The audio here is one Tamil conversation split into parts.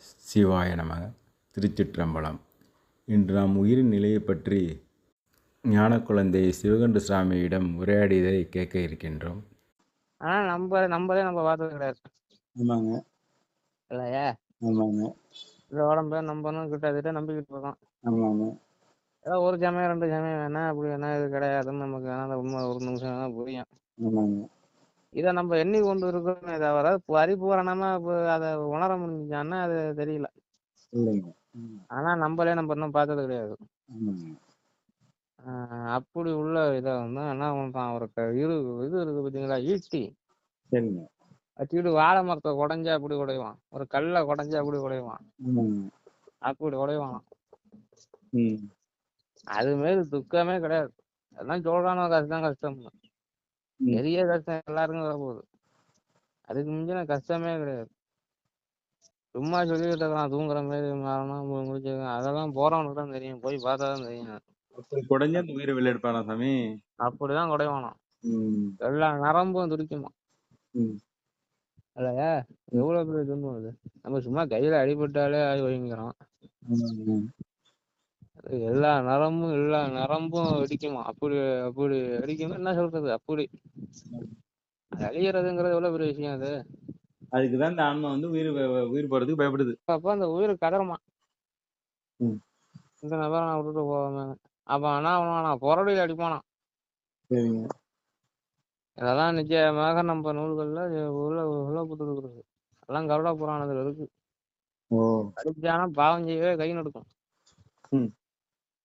சிவாய நமக. திருச்சிற்றம்பலம். இன்று நாம் உயிரின் நிலையை பற்றி ஞானக்குழந்தை சிவகண்ட சுவாமியிடம் உரையாடியதை கேட்க இருக்கின்றோம். ஆனா நம்ம நம்மளே நம்ம பார்த்தது கிடையாது ஆமாங்க. இல்லையா? ஆமாங்க. இந்த உடம்ப நம்பணும் கிட்டத்தட்ட நம்பிக்கிட்டு இருக்கோம். ஆமாங்க. ஏதோ ஒரு சமயம் ரெண்டு சமயம் வேணா அப்படி வேணா இது கிடையாதுன்னு நமக்கு வேணா அந்த உண்மை ஒரு நிமிஷம் வேணா புரியும். ஆமாங்க. இதை நம்ம எண்ணி கொண்டு இருக்கோமே தவிர பரிபூரணமா அதை உணர முடிஞ்சான்னா அது தெரியல. ஆனா நம்மளே நம்ம இன்னும் பார்த்தது கிடையாது. அப்படி உள்ள இதை வந்து என்ன பண்றான் அவருக்கு இரு இது இருக்கு பார்த்தீங்களா ஈட்டி. வச்சுக்கிட்டு வாழை மரத்தை குடஞ்சா அப்படி உடைவான் ஒரு கல்லை குடஞ்சா அப்படி உடைவான் அப்படி உடைவான் அது மாரி துக்கமே கிடையாது. அதெல்லாம் சொல்றானோ கஷ்டம் கஷ்டம். பெரிய கஷ்டம் எல்லாருக்கும் வரப்போகுது. அதுக்கு மிஞ்சின கஷ்டமே கிடையாது. சும்மா சொல்லிக்கிட்டு இருக்கான் தூங்குற மாதிரி மரணம் மு- முடிச்சிருக்கான் அதெல்லாம் போறவனுக்கு தான் தெரியும். போய் பார்த்தா தான் தெரியும். குடஞ்சு அந்த உயிரை வெளில எடுப்பானா சாமி? அப்படிதான் குடைவானாம். ம். எல்லா நரம்பும் துடிக்குமா இல்லையா எவ்வளவு பெரிய துன்பம் அது நம்ம சும்மா கையில அடிபட்டாலே ஆகி வைங்கிறோம் எல்லா நரம்பும் எல்லா நரம்பும் வெடிக்குமா? அப்படி அப்படி வெடிக்குமா என்ன சொல்றது? அப்படி. அழியறதுங்கிறது எவ்வளவு பெரிய விஷயம் அது. அதுக்கு தான் இந்த ஆன்மா வந்து உயிர் உயிர் போறதுக்கு பயப்படுது. அப்ப அந்த உயிர் கதறமா. இந்த நபரை நான் விட்டுட்டு போவேன் அப்ப என்ன பண்ணுவானா புறடியில் அடிப்பானா? இதெல்லாம் நிச்சயமாக நம்ம நூல்கள்ல உள்ள உள்ளப்பட்டு இருக்கிறது எல்லாம் கருட புராணத்துல இருக்கு. அடிச்சானா பாவம் செய்யவே கை நடுக்கும்.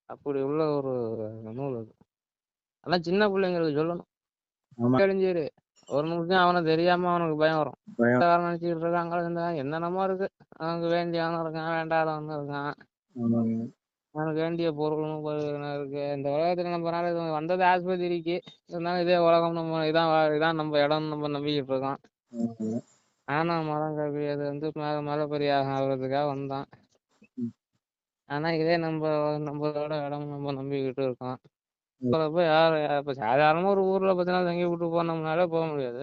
அப்படி உள்ள ஒரு நூல் அது. அதெல்லாம் சின்ன பிள்ளைங்களுக்கு சொல்லணும். தெரிஞ்சிரு ஒரு நிமிஷம் அவனை தெரியாம அவனுக்கு பயம் வரும். நினைச்சிட்டு இருக்காங்க என்னென்னமோ இருக்கு. அவனுக்கு வேண்டியவனும் இருக்கான் வேண்டாதவனும் இருக்கான். அவனுக்கு வேண்டிய பொருளும் இருக்கு. இந்த உலகத்துல நம்ம நாள் வந்தது ஆஸ்பத்திரிக்கு. இருந்தாலும் இதே உலகம் நம்ம இதான் இதான் நம்ம இடம் நம்ம நம்பிக்கிட்டு இருக்கோம். ஆனா மரம் கவி அது வந்து மேல மேல பெரியாக ஆகுறதுக்காக வந்தான். ஆனா இதே நம்ம நம்மளோட இடம் நம்ம நம்பிக்கிட்டு இருக்கோம் போறப்ப யார் இப்ப சாதாரணமா ஒரு ஊர்ல பத்து நாள் தங்கி விட்டு போனோம்னாலே போக முடியாது.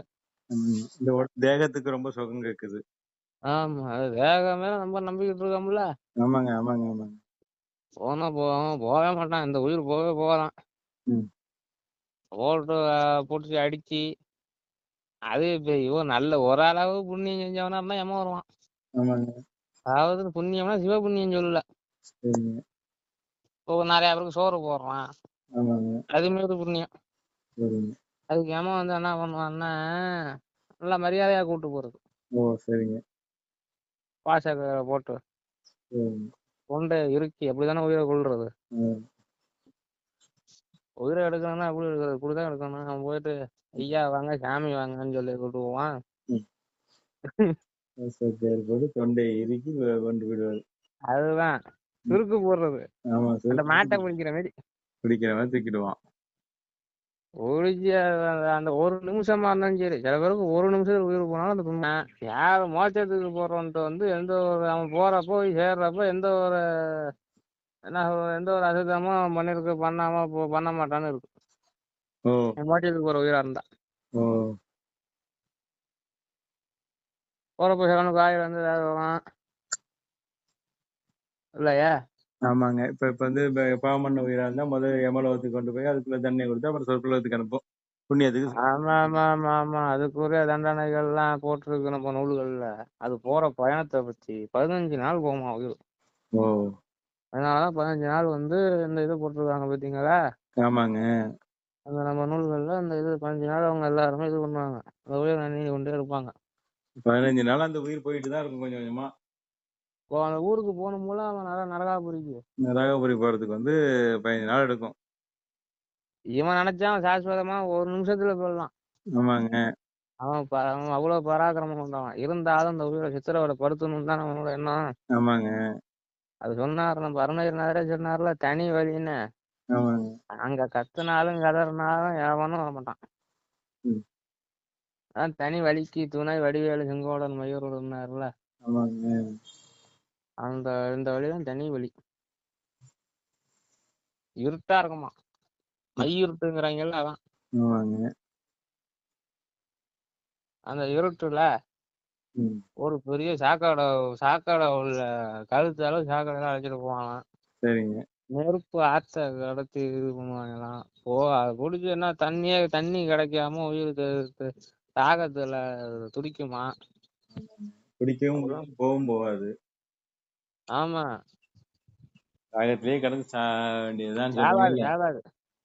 இந்த தேகத்துக்கு ரொம்ப சுகம் கேக்குது. ஆமா. அது வேகமே நம்ம நம்பிக்கிட்டு இருக்கோம்ல. ஆமாங்க ஆமாங்க ஆமாங்க. போனா போவான் போகவே மாட்டான். இந்த உயிர் போகவே போகலாம். போட்டு பிடிச்சி அடிச்சு அது இப்ப இவன் நல்ல ஒரு அளவு புண்ணியம் செஞ்சவனா இருந்தா எம வருவான். அதாவது புண்ணியம்னா சிவ புண்ணியம் சொல்லல. சரிங்க. இப்போ நிறைய பேருக்கு சோறு போடுறான். ஆமாங்க. அது மாரி புண்ணியம். சரிங்க. அதுக்கு எமன் வந்து என்ன பண்ணுவான்னா நல்லா மரியாதையா கூட்டு போறது. ஓ சரிங்க. பாச போட்டு. சரிங்க. கொண்டை இறுக்கி அப்படிதானே உயிரை கொள்றது ம். உயிரை எடுக்கணும்னா எப்படி எடுக்கிறது? இப்படிதான் எடுக்கணும். அவன் போயிட்டு ஐயா வாங்க சாமி வாங்கன்னு சொல்லி கூட்டு போவான். போட்டு தொண்டையை இறுக்கி கொ- கொண்டு போயிடுவாரு. அதுதான். சுருக்கு போடுறது. ஆமா அந்த மாட்டை பிடிக்கிற மாதிரி பிடிக்கிற மாதிரி தூக்கிடுவான். ஒழிச்சு அந்த- ஒரு நிமிஷமா இருந்தாலும் சரி சில பேருக்கு ஒரு நிமிஷத்துல உயிர் போனாலும் அந்த புண்ணு யார் மோட்சத்துக்கு போறவன்ட்டு வந்து எந்த ஒரு அவன் போறப்போ சேர்றப்ப எந்த ஒரு என்ன எந்த ஒரு அசுத்தமும் பண்ணிருக்க பண்ணாம பண்ண மாட்டான்னு இருக்கு ஓ. மோட்சத்துக்கு போற உயிரா இருந்தா. போறப்போ சிலனுக்கு ஆயில் வந்து ஏதாவது வரும். இல்லையா? ஆமாங்க. இப்ப இப்ப வந்து இப்ப பாவம் பண்ண உயிரா இருந்தா முதல்ல யமலோகத்துக்கு கொண்டு போய் அதுக்குள்ள தண்ணியை கொடுத்து அப்புறம் சொர்க்கலோகத்துக்கு அனுப்பும் புண்ணியத்துக்கு ஆமா ஆமா ஆமா ஆமா. அதுக்குரிய தண்டனைகள்லாம் போட்டிருக்கு நம்ம நூல்கள்ல. அது போற பயணத்தை பத்தி பதினஞ்சு நாள் போகுமா உயிர். ஓ. அதனாலதான் பதினஞ்சு நாள் வந்து இந்த இது போட்டிருக்காங்க பாத்தீங்களா? ஆமாங்க. அந்த நம்ம நூல்கள்ல அந்த இது பதினஞ்சு நாள் அவங்க எல்லாருமே இது பண்ணுவாங்க. அந்த உயிர் நன்னி கொண்டே இருப்பாங்க. பதினஞ்சு நாள் அந்த உயிர் போயிட்டு தான் இருக்கும் கொஞ்சம் கொஞ்சமா. அந்த ஊருக்கு போகணும்போல அவன் நல்லா நரகாபுரிக்கு. நரகபுரி போறதுக்கு வந்து பதினஞ்சு நாள் எடுக்கும். இவன் நினைச்சான் சாஸ்வதமா ஒரு நிமிஷத்துல போயிடலாம். ஆமாங்க. அவன் அவன் அவ்வளவு பராக்கிரமம் கொண்டவன். இருந்தாலும் அந்த உயிரை சித்திரவதை படுத்தணும் தான் அவனோட எண்ணம். ஆமாங்க. அது சொன்னார் நம்ம அருணகிரிநாதரே சொன்னார்ல தனி வழின்னு. அங்க கத்துனாலும் கதறினாலும் எவனும் வர மாட்டான். ம். அதான் தனி வலிக்கு துணை வடிவேலு செங்கோடன் மயூரன்னார்ல ஆமாங்க. அந்த இந்த வழிதான் தனி வழி இருட்டா இருக்குமா? மையிருட்டுங்கிறாங்கல்ல அதான். ஆமாங்க. அந்த இருட்டுல ம். ஒரு பெரிய சாக்கடை சாக்கடை உள்ள கழுத்து அளவு சாக்கடைலாம் அழைச்சிட்டு போவாங்களாம். சரிங்க. நெருப்பு ஆத்த கடத்தி இது பண்ணுவாங்களாம். ஓ அதை குடிச்சு என்ன தண்ணியே தண்ணி கிடைக்காம உயிர் தாகத்துல துடிக்குமா? குடிக்கவும் போகவும் போகாது. ஆமா. தாகத்திலேயே கடந்து சாக வேண்டியதுதான்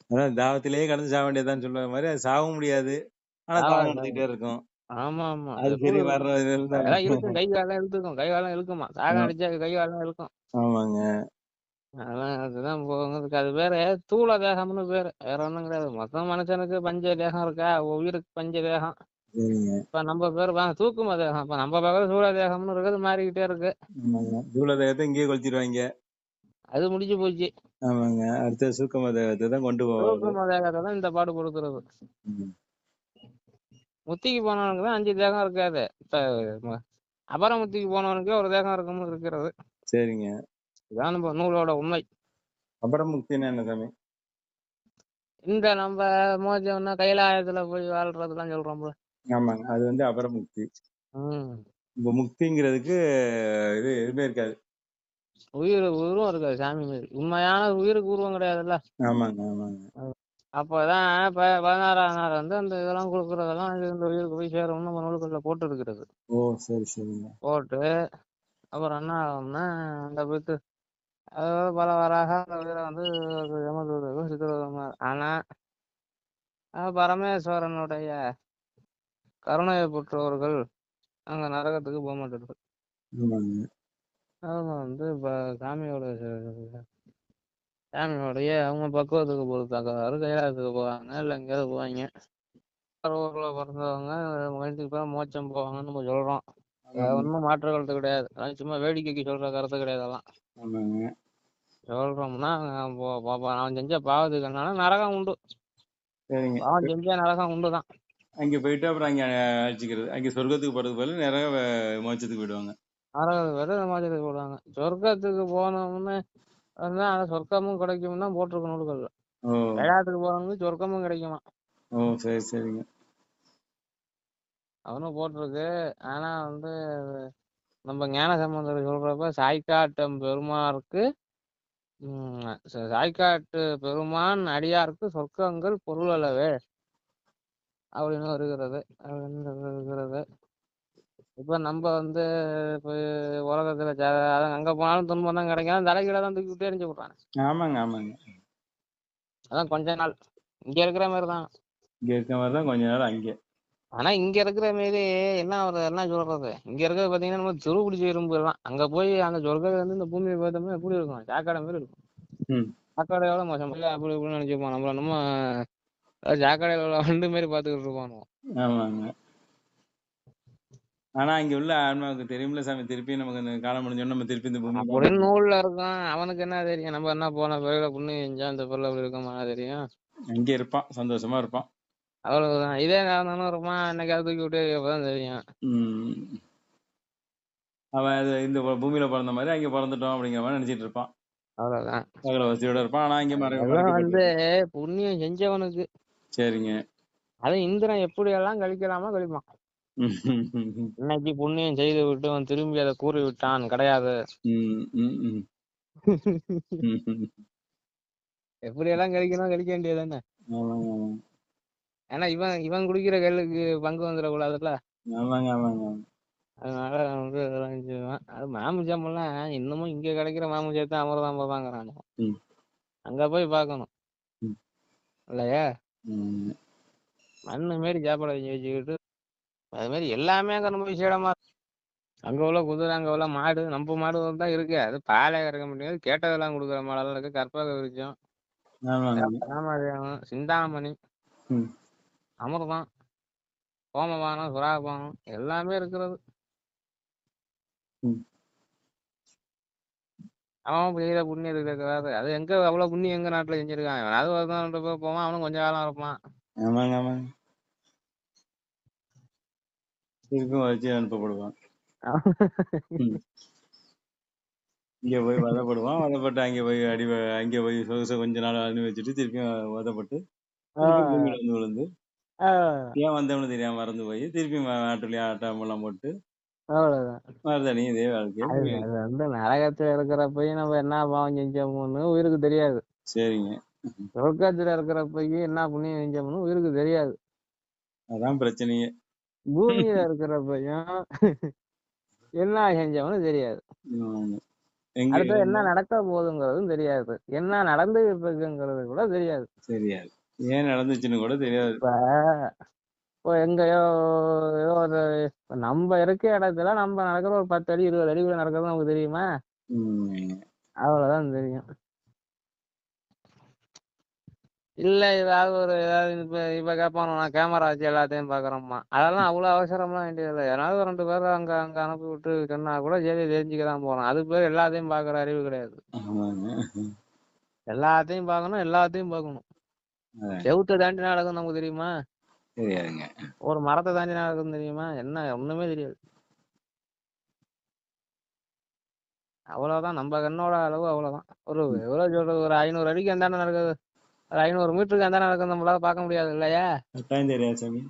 அதான் தாகத்திலேயே கடந்து சாக வேண்டியதுதான் சொல்லுவாங்க மாதிரி அது சாகவும் முடியாது. ஆனா தாகம் எடுத்துக்கிட்டே இருக்கும். ஆமா ஆமா அது சரி இருக்கும் வர்ற இருக்கும். கை காலம் இழுத்துக்கும். கை காலம் இழுக்குமா? தாகம் ஆ- அடிச்சா கை காலம் இழுக்கும். ஆமாங்க. அதெல்லாம் அதுதான் போகிறதுக்கு. அது வேற தூள தேகம்னு பேரு வேற ஒண்ணும் கிடையாது. மொத்த மனுஷனுக்கு பஞ்ச தேகம் இருக்கா? உயிருக்கு பஞ்ச தேகம். இப்ப நம்ம பேர் வாங்க தூக்கும தேகம் இப்ப நம்ம பக்கம் சூழ தேகம்னு இருக்குது மாறிக்கிட்டே இருக்கு. ஆமாங்க. தூள தேகத்தை இங்கேயே கொளுத்திடுவாங்க அது முடிஞ்சு போச்சு. ஆமாங்க. அடுத்த சூக்கம தேகத்தை தான் கொண்டு போவாங்க. தூக்கும தேகத்தை தான் இந்த பாடு கொடுக்கறது. முத்திக்கு போனவனுக்கு தான் அஞ்சு தேகம் இருக்காது. இப்ப ம- அபர முத்திக்கு போனவனுக்கே ஒரு தேகம் இருக்கும்னு இருக்கிறது. சரிங்க. இதான் நம்ம நூலோட உண்மை. அப்புறம் முக்தின்னா என்ன சாமி? இந்த நம்ம மோஜம்னா கைலாயத்துல போய் வாழ்றதுலாம் சொல்றோம்ல ஆமாங்க அது வந்து அபரமுக்தி ம். இப்போ முக்திங்கிறதுக்கு இது எதுவுமே இருக்காது. உயிர் உருவம் இருக்காது சாமி மாதிரி உண்மையான உயிருக்கு உருவம் கிடையாதுல்ல. ஆமாங்க ஆமாங்க. அப்பதான் இப்ப பதினாறாம் நாள் வந்து அந்த இதெல்லாம் கொடுக்கறதெல்லாம் இது இந்த உயிருக்கு போய் சேரும்னு நம்ம நூல்களில் போட்டு இருக்கிறது ஓ சரி சரிங்க. போட்டு அப்புறம் என்ன ஆகும்னா அந்த வித்து அதாவது பல வராக அந்த உயிரை வந்து யமதூதர்கள் சித்திரவதை ஆனா பரமேஸ்வரனுடைய கருணையை பெற்றவர்கள் அங்க நரகத்துக்கு போக மாட்டார்கள். அவங்க வந்து இப்ப சாமியோட சாமியோடைய அவங்க பக்குவத்துக்கு பொறுத்தாக்காரு கைலாயத்துக்கு போவாங்க இல்லை எங்கேயாவது போவாங்க. ஊர்ல பிறந்தவங்க மகிழ்ச்சிக்கு போய் மோட்சம் போவாங்கன்னு நம்ம சொல்றோம். ஒன்றும் மாற்று கருத்து கிடையாது. சும்மா வேடிக்கைக்கு சொல்ற கருத்து கிடையாது அதெல்லாம். சொல்றோம்னா அவன் அவன் செஞ்ச பாவத்துக்கு என்னன்னா நரகம் உண்டு. பாவம் செஞ்சா நரகம் உண்டு தான் அங்கே போயிட்டு அப்புறம் அங்கே அழைச்சிக்கிறது அங்கே சொர்க்கத்துக்கு போகிறதுக்கு பதில் நிறைய மோட்சத்துக்கு போயிடுவாங்க. நரகம் வேற மோட்சத்துக்கு போடுவாங்க. சொர்க்கத்துக்கு போனோம்னு அந்த சொர்க்கமும் கிடைக்கும் தான் போட்டிருக்க நூல்கள்ல ஓ. கைலாயத்துக்கு போனவங்களுக்கு சொர்க்கமும் கிடைக்குமா? ஓ சரி சரிங்க. அவனும் போட்டிருக்கு. ஆனா வந்து நம்ம ஞான சம்பந்தர் சொல்றப்ப சாய்க்காட்டம் பெருமாருக்கு உம் ச- சாய்க்காட்டு பெருமான் அடியாருக்கு சொர்க்கங்கள் பொருள் அல்லவே. அப்படின்னு வருகிறது அப்படின்னு இருக்கிறது இப்ப நம்ம வந்து இப்ப உலகத்துல ஜ- அதான் அங்க போனாலும் துன்பம் தான் கிடைக்கும். தலைகீழ தான் தூக்கி விட்டு எரிஞ்சு விடுறாங்க ஆமாங்க ஆமாங்க. அதான் கொஞ்ச நாள். இங்க இருக்கிற மாதிரி தான். இங்கே இருக்க மாதிரி தான் கொஞ்ச நேரம் அங்கே. ஆனா இங்க இருக்கிற மாரி என்ன ஒரு என்ன சொல்றது? இங்க இருக்கிறது பாத்தீங்கன்னா நம்ம துரு பிடிச்ச இரும்பு எல்லாம் அங்க போய் அந்த சொர்க்கத்துல இருந்து இந்த பூமியை பார்த்தோம்னா எப்படி இருக்கும்? சாக்கடை மாதிரி இருக்கும். ம். சாக்கடையோட மோசம்? அப்படி இப்படின்னு நினைச்சுப்போம். நம்மள நம்ம அஹ் சாக்கடையில உள்ள வண்டு மாதிரி பாத்துக்கிட்டு இருப்பானோ ஆமாங்க. ஆனா இங்க உள்ள ஆன்மாவுக்கு தெரியும்ல சாமி திருப்பி நமக்கு இந்த காலம் முடிஞ்சோன்னு நம்ம திருப்பி இந்த பூமி அப்படின்னு நூல்ல இருக்கும் அவனுக்கு என்ன தெரியும்? நம்ம என்ன போன பிறகு புண்ணு செஞ்சா இந்த பொருள் அப்படி இருக்குமா தெரியும்? அங்கே இருப்பான் சந்தோஷமா இருப்பான். அவ்வளவுதான். இதே நான் இருப்பான் என்னைக்காவது தூக்கி விட்டு அப்பதான் தெரியும். அவன் இது இந்த பூமியில பிறந்த மாதிரி அங்க பிறந்துட்டோம் அப்படிங்கிற மாதிரி நினைச்சிட்டு இருப்பான். அவ்வளவுதான். வசதியோட இருப்பான். ஆனா இங்க வந்து புண்ணியம் செஞ்சவனுக்கு. சரிங்க அதை இந்திரன் எப்படி எல்லாம் கழிக்கலாமோ கழிப்பான் இன்னைக்கு புண்ணியம் செய்து விட்டு அவன் திரும்பி அதை கூறி விட்டான் கிடையாது. எப்படி எல்லாம் கழிக்கணும் கழிக்க வேண்டியது தானே ஏன்னா இவன் இவன் குடிக்கிற கல்லுக்கு பங்கு வந்துடக்கூடாதுல்ல ஆமாங்க ஆமாங்க அதனால வந்து அதெல்லாம் செஞ்சுக்குவான். அது மாமுஜமெல்லாம் இன்னமும் இங்க கிடைக்கிற மாமுஜத்தை அமிர்தாம்பதாங்கிறான் ம். அங்க போய் பார்க்கணும் ம். இல்லையா. மண்ணு மாரி சாப்பாடு வச்சு வச்சுக்கிட்டு அது மாதிரி எல்லாமே அங்க நம்ம விசேடமா இருக்கு. அங்க உள்ள குதிரை அங்க உள்ள மாடு நம்ம மாடு தான் இருக்கு அது பாலை கறக்க முடியாது கேட்டதெல்லாம் கொடுக்குற மாடெல்லாம் இருக்கு கற்பக விருச்சம் ராமதேவம் சிந்தாமணி. அமிர்தம் கோமபானம் சுறாபானம் எல்லாமே இருக்கிறது. அவன் செய்த புண்ணியத்துக்கு இருக்கிறாரு அது எங்க அவ்வளவு புண்ணியம் எங்க நாட்டுல செஞ்சிருக்கான் அது போய் போவான். அவனும் கொஞ்ச காலம் இருப்பான். ஆமாங்க ஆமாங்க. திருப்பி வச்சு அனுப்பப்படுவான். இங்க போய் வதப்படுவான். வதப்பட்டு அங்க போய் அடி அங்க போய் சொகுச கொஞ்ச நாள் அனுபவிச்சுட்டு திருப்பியும் வதப்பட்டு வந்து விழுந்து ஏன் வந்தோம்னு தெரியாம மறந்து போய் திருப்பி நாட்டுலயே ஆட்டம் எல்லாம் போட்டு அவ்வளவுதான். மருதாணி இதே வாழ்க்கையை? அது வந்து நரகத்துல இருக்கிறப்பயும் நம்ம என்ன பாவம் செஞ்சோம்னு உயிருக்கு தெரியாது. சரிங்க. சொர்க்கத்துல இருக்கிறப்பயும் என்ன புண்ணியம் செஞ்சோம்னு உயிருக்கு தெரியாது. அதான் பிரச்சனையே. பூமியில இருக்கிறப்பயும் என்ன செஞ்சோம்னு தெரியாது. அடுத்து என்ன நடக்க போகுதுங்கிறதும் தெரியாது. என்ன நடந்துகிட்டு இருக்குங்கிறது கூட தெரியாது. தெரியாது. ஏன் நடந்துச்சுன்னு கூட தெரியாது. இப்ப எங்கேயோ ஏதோ ஒரு இப்ப நம்ம இருக்க இடத்துல நம்ம நடக்கிற ஒரு பத்து அடி இருபது அடிக்குள்ள நடக்கிறது நமக்கு தெரியுமா? அவ்வளவுதான் தெரியும். இல்ல ஏதாவது ஒரு ஏதாவது இப்ப இப்ப கேட்பான் நான் கேமரா வச்சு எல்லாத்தையும் பாக்குறோம்மா. அதெல்லாம் அவ்வளவு அவசரம்லாம் வேண்டியதில்லை. யாராவது ஒரு ரெண்டு பேர் அங்க அங்க அனுப்பி விட்டு சொன்னா கூட சரி தெரிஞ்சுக்க தான் போறோம் அது பேர் எல்லாத்தையும் பாக்குற அறிவு கிடையாது. எல்லாத்தையும் பார்க்கணும் எல்லாத்தையும் பார்க்கணும். அதான். செவுத்தை தாண்டி நடக்கும் நமக்கு தெரியுமா? தெரியாதுங்க. ஒரு மரத்தை தாண்டி நடக்கும் தெரியுமா? என்ன ஒண்ணுமே தெரியாது. அவ்வளவுதான். நம்ம கண்ணோட அளவு அவ்வளவுதான். ஒரு எவ்வளவு சொல்றது? ஒரு ஐநூறு அடிக்கு அந்தாண்ட நடக்குது. ஒரு ஐநூறு மீட்டருக்கு அந்தாண்ட நடக்குது நம்மளால பார்க்க முடியாது இல்லையா? கட்டாயம் தெரியாது சாமி.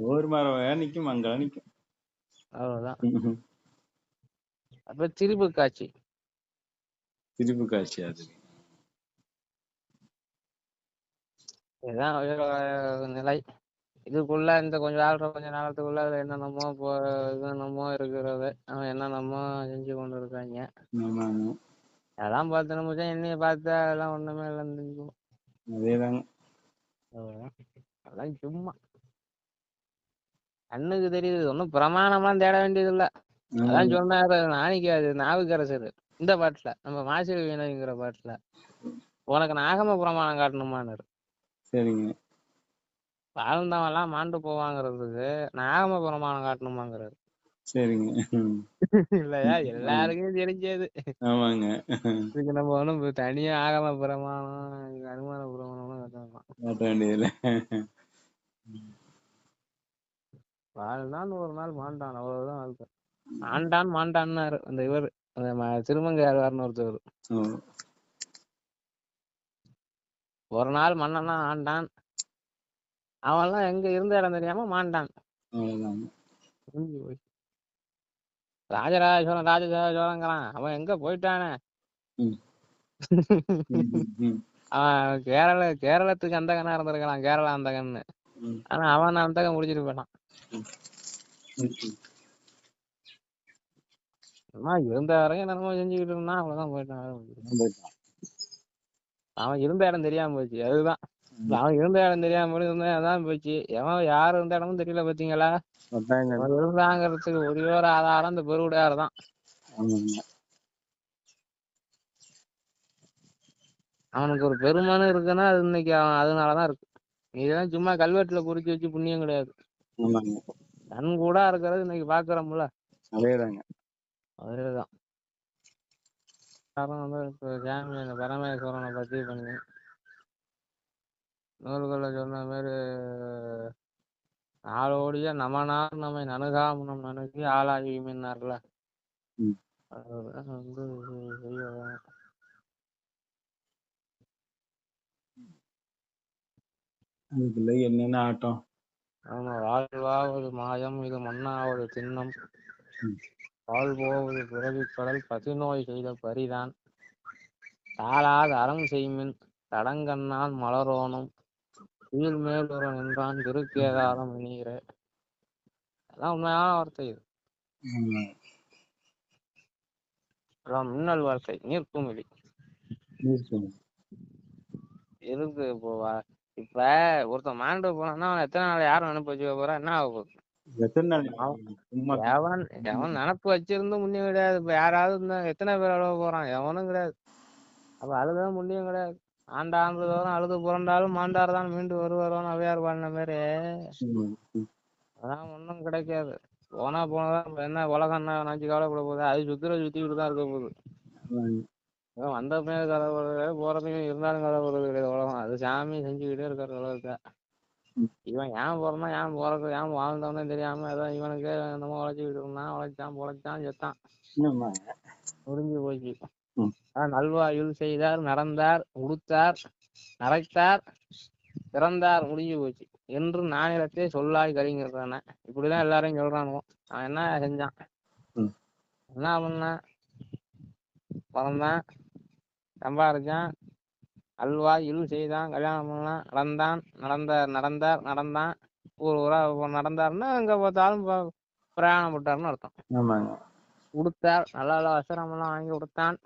ஒரு மரம் நிக்கும் அங்கெல்லாம் நிக்கும். அவ்வளவுதான். அப்ப திரிபு காட்சி. திருப்பு காட்சி அது. இதுதான் நிலை. இதுக்குள்ள இந்த கொஞ்சம் வாழ்ற கொஞ்ச நாளத்துக்குள்ள அதுல என்னென்னமோ போ என்னென்னமோ இருக்கிறது. அவன் என்னென்னமோ செஞ்சு கொண்டு இருக்காங்க அதெல்லாம் பார்த்து நம்ம என்னைய பார்த்தா அதெல்லாம் ஒண்ணுமே இல்லைன்னு தெரிஞ்சுக்கணும் அதேதாங்க. அதெல்லாம் சும்மா. கண்ணுக்கு தெரியுது. ஒன்றும் பிரமாணம்லாம் தேட வேண்டியது இல்ல அதான் சொன்னாரு. நாணிக்காது நாவுக்கரசர். இந்த பாட்டுல நம்ம மாசிறு வீணைங்கிற பாட்டுல. உனக்கு நாகம பிரமாணம் காட்டணுமான்னு சரிங்க. வாழ்ந்தவன்லாம் மாண்டு போவாங்கிறதுக்கு நாகம பிரமாணம் காட்டணுமாங்கிறாரு. சரிங்க. இல்லையா? எல்லாருக்கும் தெரிஞ்சது. ஆமாங்க. இதுக்கு நம்ம ஒண்ணும் தனியா ஆகம பிரமாணம் அனுமான பிரமாணம் காட்ட வேண்டியதில்ல. வாழ்ந்தான் ஒரு நாள் மாண்டான். அவ்வளவுதான் வாழ்க்கை. ஆண்டான் மாண்டான்னாரு. அந்த இவர் ஒருத்தவர் ஓ, ஒரு நாள் மன்னனா ஆண்டான். அவன்லாம் எங்க இருந்த இடம் தெரியாம மாண்டான். ராஜராஜ சோழன் ராஜராஜ சோழங்கிறான் அவன் எங்க போயிட்டானே? அவன் கேரள கேரளத்துக்கு அந்தகனா இருந்திருக்கலாம் கேரளா அந்தகன்னு. ஆனா அவன் அந்தகன் முடிச்சிட்டு போயிட்டான். இருந்த வரைக்கும் என்னமோ செஞ்சுக்கிட்டு இருந்தான் அவ்வளவுதான். போயிட்டான். அவன் இருந்த இடம் தெரியாம போச்சு. அதுதான். அவன் இருந்த இடம் தெரியாம இருந்தா அதான் போச்சு. எவன் யார் இருந்த இடமும் தெரியல பாத்தீங்களா? இருந்தாங்கிறதுக்கு ஒரே ஒரு ஆதாரம் இந்த பெருவுடையார் தான். அவனுக்கு ஒரு பெருமானம் இருக்குன்னா அது இன்னைக்கு அவன் அதனாலதான் இருக்கு. இதெல்லாம் சும்மா கல்வெட்டுல குறிச்சு வச்சு புண்ணியம் கிடையாது. ஆமாங்க. கண் கூட இருக்கிறது இன்னைக்கு பாக்குறோம்ல. அதேதாங்க. அதுதான். காரணம் வந்து இப்ப சாமி அந்த பரமேஸ்வரனை பத்தி பண்ணி நூல்களை சொன்ன மாதிரி ஆளோடிய நமனார் நம்மை நணுகாமனம் நணுகி ஆளாகி மின்னார்ல. அதுதான் வந்து செய்யலாம் அதுக்குள்ள என்னென்ன ஆட்டம்? ஆமா வாழ்வாவது மாயம் இது மண்ணாவது திண்ணம். ம். வாழ்வோவது பிறவிக் கடல் பசிநோய் செய்த பரிதான் தாளாத அறம் செய்மின் தடங்கண்ணால் மலரோனும் கீழ் மேலுற நின்றான் திருக்கேதாரம் நீர அதான் உண்மையான வார்த்தை இது. அதான் மின்னல் வார்த்தை நீர்க்குமிழி. இருக்கு இப்போ இப்ப ஒருத்தன் மாண்டு போனான்னா அவன் எத்தனை நாள் யாரும் அனுப்பி வச்சுக்க போறா என்ன ஆக போகுது எத்தனை நாள் சும்மா எவன் எவன் நினப்பு வச்சிருந்து முன்னியம் கிடையாது. இப்ப யாராவது இருந்தா எத்தனை பேர் அழுவ போறான்? எவனும் கிடையாது. அப்ப அழுதான் முன்னியம் கிடையாது. ஆண்ட ஆண்டு தோறும் அழுது புரண்டாலும் மாண்டார் தான் மீண்டு வருவாரோன்னு அவையார் பாடின மாதிரி. அதான் ஒண்ணும் கிடைக்காது. போனா போனதான் என்ன உலகம் என்ன நினைச்சு கவலைப்பட போகுது? அது சுத்துற சுத்திக்கிட்டு தான் இருக்க போகுது. வந்தப்பமே கவலைப்படுறது கிடையாது போறப்பையும் இருந்தாலும் கவலைப்படுறது கிடையாது. உலகம். அது சாமி செஞ்சுக்கிட்டே உலகத்தை. ம். இவன் ஏன் பிறந்தான் ஏன் பிறகு ஏன் வாழ்ந்தவனே தெரியாம ஏதோ இவனுக்கு என்னமோ உழைச்சிக்கிட்டு இருந்தான் உழைச்சான் பொழைச்சான் செத்தான். முடிஞ்சு போச்சு. நல்வாயுள் செய்தார் நடந்தார் உடுத்தார் நரைத்தார் பிறந்தார் முடிஞ்சு போச்சு. என்று நானிலத்தே சொல்லாய் கலிங்கிறதானே இப்படிதான் எல்லாரையும் சொல்றானுவோ. அவன் என்ன செஞ்சான். என்ன பண்ணான்? பிறந்தான் சம்பாரிச்சான் அல்வா இல் செய்தான் கல்யாணம் பண்ணான் நடந்தான் நடந்தார் நடந்தார் நடந்தான். ஊர் ஊரா நடந்தாருன்னா எங்க பார்த்தாலும் பிரயாணம் பட்டாருன்னு அர்த்தம். உடுத்தார் நல்ல நல்ல வஸ்திரம் எல்லாம் வாங்கி உடுத்தான்.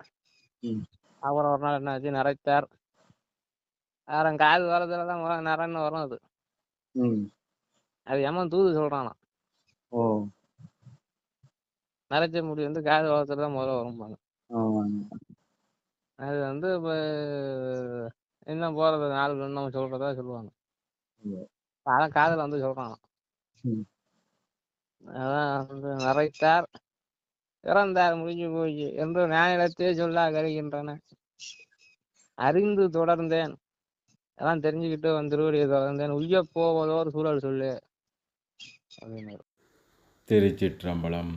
அப்புறம் ஒரு நாள் என்னாச்சு நிறைத்தார் வேற காது வரதுல தான் நிறைன்னு வரும் அது. அது எமன் தூது சொல்றானாம். ஓ. நிறைச்ச முடி வந்து காது தான் முதல்ல வரும்பாங்க. அது வந்து இப்போ இன்னும் போறது நாள் இன்னும் சொல்றதா சொல்லுவாங்க. அதான் காதுல வந்து சொல்றானாம் ம். அதான் வந்து நிறைத்தார் இறந்தார் முடிஞ்சு போச்சு என்று ஞானிடத்தே சொல்லா கருகின்றன. அறிந்து தொடர்ந்தேன். எல்லாம் தெரிஞ்சுக்கிட்டு வந்து திருவடியை தொடர்ந்தேன். உய்ய போவதோர் சூழல் சொல்லு. அப்படின்னு திருச்சிற்றம்பலம்.